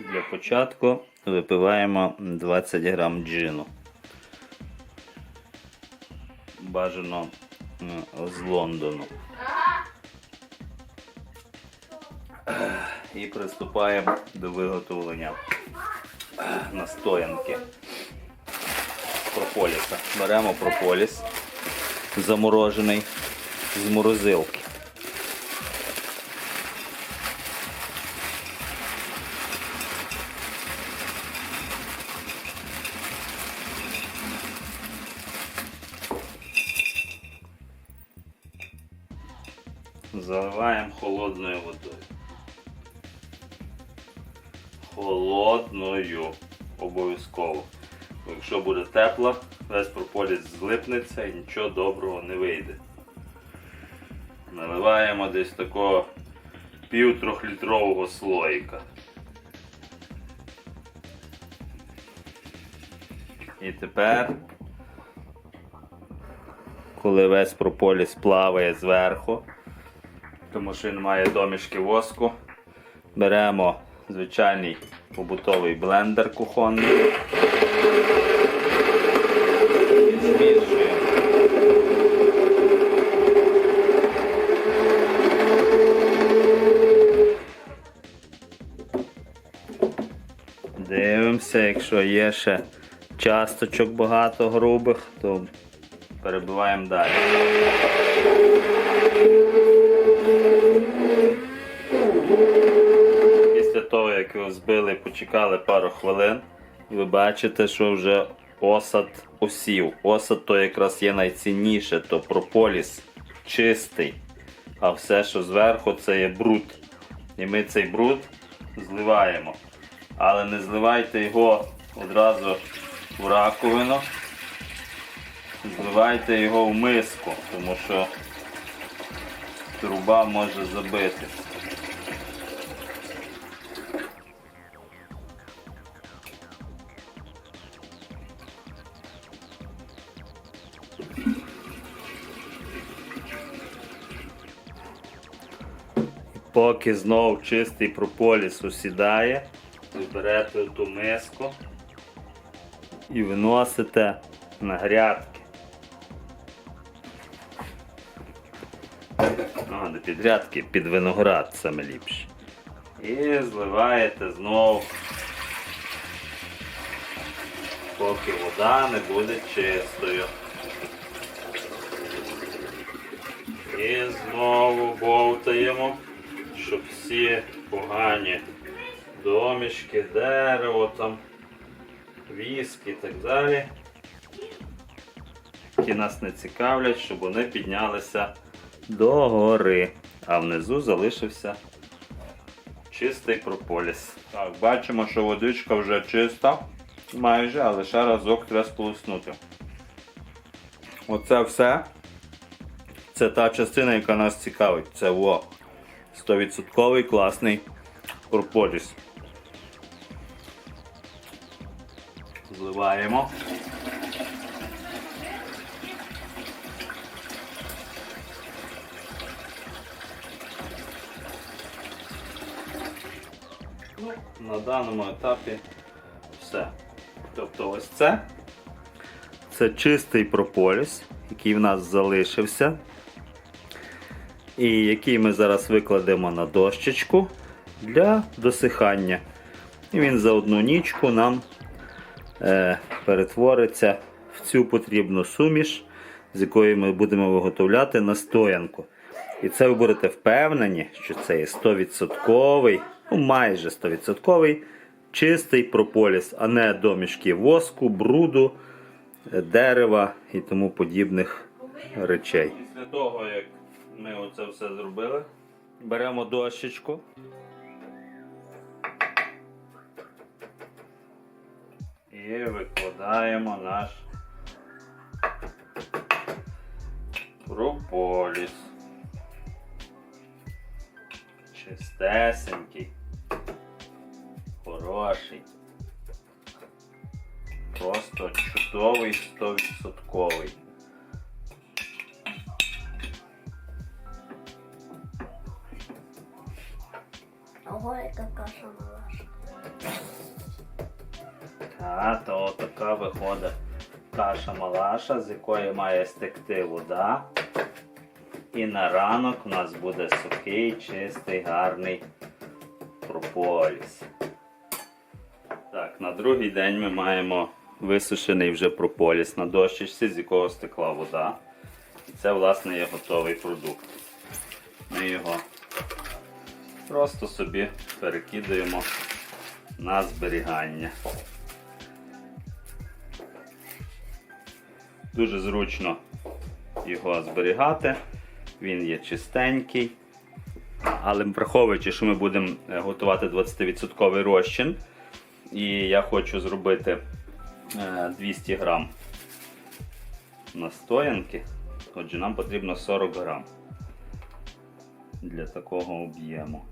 Для початку випиваємо 20 грам джину. Бажано з Лондону. І приступаємо до виготовлення настоянки прополіса. Беремо прополіс заморожений з морозилки. Заливаємо холодною водою. Холодною. Обов'язково. Бо Якщо буде тепло, весь прополіс злипнеться і нічого доброго не вийде. Наливаємо десь такого пів трьохлітрового слоїка. І тепер, коли весь прополіс плаває зверху, тому що він має домішки воску, беремо звичайний побутовий блендер кухонний. Дивимося, якщо є ще часточок багато грубих, то перебиваємо далі. Після того, як його збили, почекали пару хвилин, ви бачите, що вже осад осів. Осад то якраз є найцінніше, то прополіс чистий, а все, що зверху, це є бруд. І ми цей бруд зливаємо. Але не зливайте його одразу в раковину. Зливайте його в миску, тому що труба може забитись. Поки знов чистий прополіс усідає, ви берете ту миску і виносите на грядки. А, не під грядки, під виноград саме ліпше. І зливаєте знов, поки вода не буде чистою. І знову бовтаємо, щоб всі погані домішки, дерево там, віск і так далі, які нас не цікавлять, щоб вони піднялися до гори, а внизу залишився чистий прополіс. Так, бачимо, що водичка вже чиста, майже, але ще разок треба сполоснути. Оце все. Це та частина, яка нас цікавить. Це во. 100% класний прополіс. Зливаємо. Ну, на даному етапі все. Тобто ось це. Це чистий прополіс, який в нас залишився. І який ми зараз викладемо на дощечку для досихання. І він за одну нічку нам е, перетвориться в цю потрібну суміш, з якої ми будемо виготовляти настоянку. І це ви будете впевнені, що це є 100%, ну майже 100% чистий прополіс, а не домішки воску, бруду, е, дерева і тому подібних речей. Після того, як ми оце все зробили. Беремо дощечку. І викладаємо наш прополіс. Чистесенький, хороший. Просто чудовий 100%. Горька каша наша. А, то така виходить каша малаша, з якої має стекти вода. І на ранок у нас буде сухий, чистий, гарний прополіс. Так, на другий день ми маємо висушений вже прополіс на дощечці, з якого стекла вода. І це, власне, є готовий продукт. Ми його просто собі перекидаємо на зберігання. Дуже зручно його зберігати. Він є чистенький. Але враховуючи, що ми будемо е, готувати 20% розчин, і я хочу зробити е, 200 грам настоянки, отже, нам потрібно 40 грам для такого об'єму.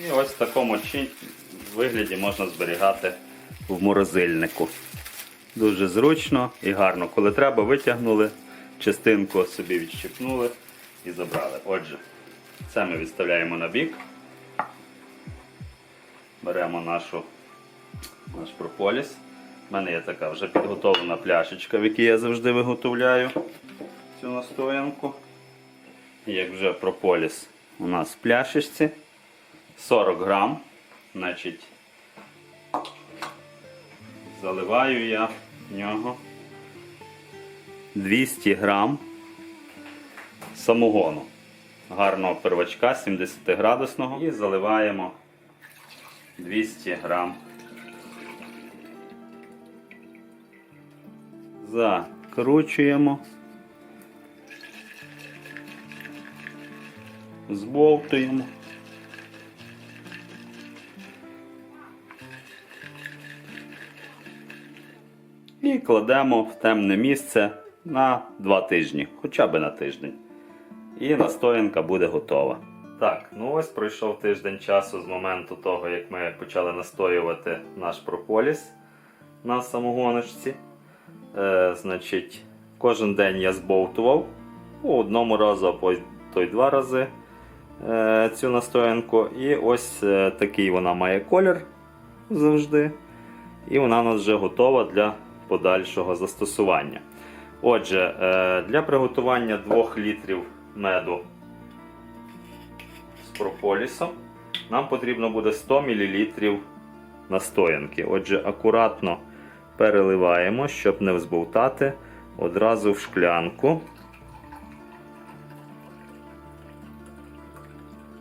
І ось в такому вигляді можна зберігати в морозильнику. Дуже зручно і гарно. Коли треба, витягнули, частинку собі відщипнули і забрали. Отже, це ми відставляємо на бік. Беремо нашу, наш прополіс. У мене є така вже підготовлена пляшечка, в якій я завжди виготовляю цю настоянку. І Як вже прополіс у нас в пляшечці. 40 грам. Значить, заливаю я в нього 200 грам самогону. Гарного первачка 70 градусного. І заливаємо 200 грам. Закручуємо. Збовтуємо. І кладемо в темне місце на 2 тижні, хоча б на тиждень. І настоянка буде готова. Так, ну ось пройшов тиждень часу з моменту того, як ми почали настоювати наш прополіс на самогоночці. Е, значить, кожен день я збовтував по одному разу, а по то й два рази е, цю настоянку. І ось е, такий вона має колір завжди. І вона у нас вже готова для подальшого застосування. Отже, е, для приготування 2 літрів меду з прополісом нам потрібно буде 100 мл настоянки. Отже, акуратно переливаємо, щоб не взбовтати одразу в шклянку.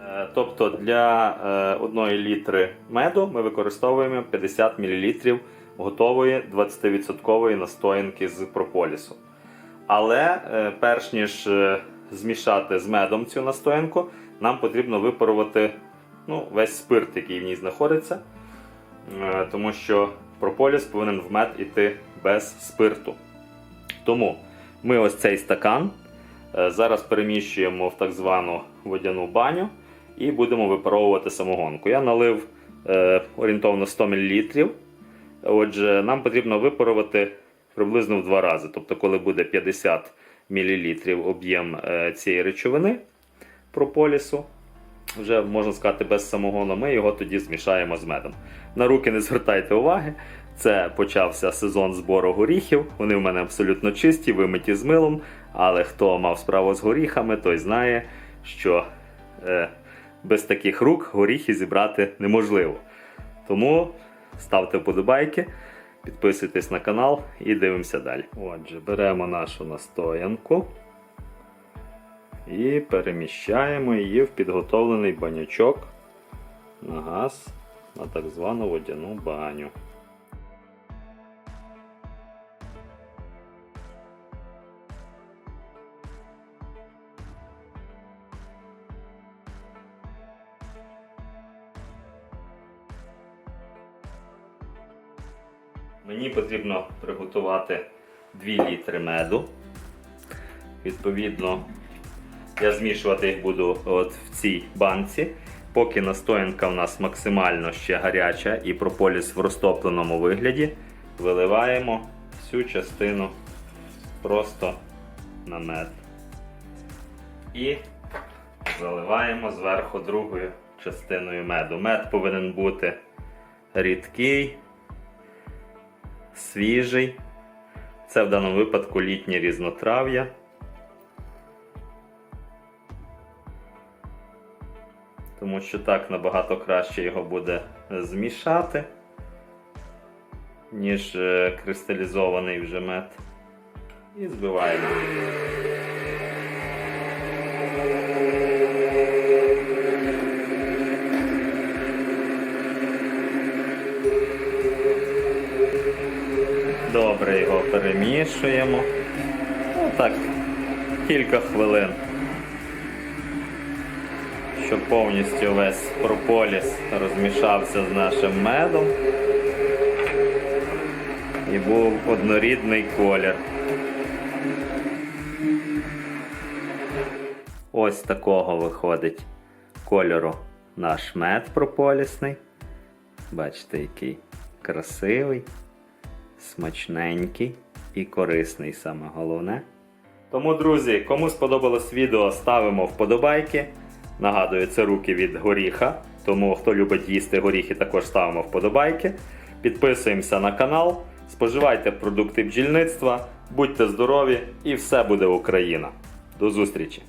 Е, Тобто для 1 літри меду ми використовуємо 50 мл готової 20% настоянки з прополісу. Але е, перш ніж е, змішати з медом цю настоянку, нам потрібно випарувати ну, весь спирт, який в ній знаходиться, Е, тому що прополіс повинен в мед іти без спирту. Тому ми ось цей стакан зараз переміщуємо в так звану водяну баню і будемо випаровувати самогонку. Я налив орієнтовно 100 мл. Отже, нам потрібно випарувати приблизно в два рази. Тобто, коли буде 50 мл об'єм е, цієї речовини прополісу, вже можна сказати без самогону, ми його тоді змішаємо з медом. На руки не звертайте уваги. Це почався сезон збору горіхів. Вони в мене абсолютно чисті, вимиті з милом. Але хто мав справу з горіхами, той знає, що е, без таких рук горіхи зібрати неможливо. Тому ставте вподобайки, підписуйтесь на канал і дивимося далі. Отже, беремо нашу настоянку і переміщаємо її в підготовлений банячок на газ на так звану водяну баню. Мені потрібно приготувати 2 літри меду. Відповідно, я змішувати їх буду от в цій банці. Поки настоянка у нас максимально ще гаряча і прополіс в розтопленому вигляді, виливаємо всю частину просто на мед. І заливаємо зверху другою частиною меду. Мед повинен бути рідкий, свіжий. Це в даному випадку літнє різнотрав'я. Тому що так набагато краще його буде змішати, ніж е, кристалізований вже мед. І збиваємо. Добре його перемішуємо. Ну так, кілька хвилин. Щоб повністю весь прополіс розмішався з нашим медом. І був однорідний колір. Ось такого виходить кольору наш мед прополісний. Бачите, який красивий, смачненький і корисний саме головне. Тому, друзі, кому сподобалось відео, ставимо вподобайки. Нагадую, це руки від горіха. Тому хто любить їсти горіхи, також ставимо вподобайки. Підписуємося на канал, споживайте продукти бджільництва, будьте здорові і все буде Україна. До зустрічі!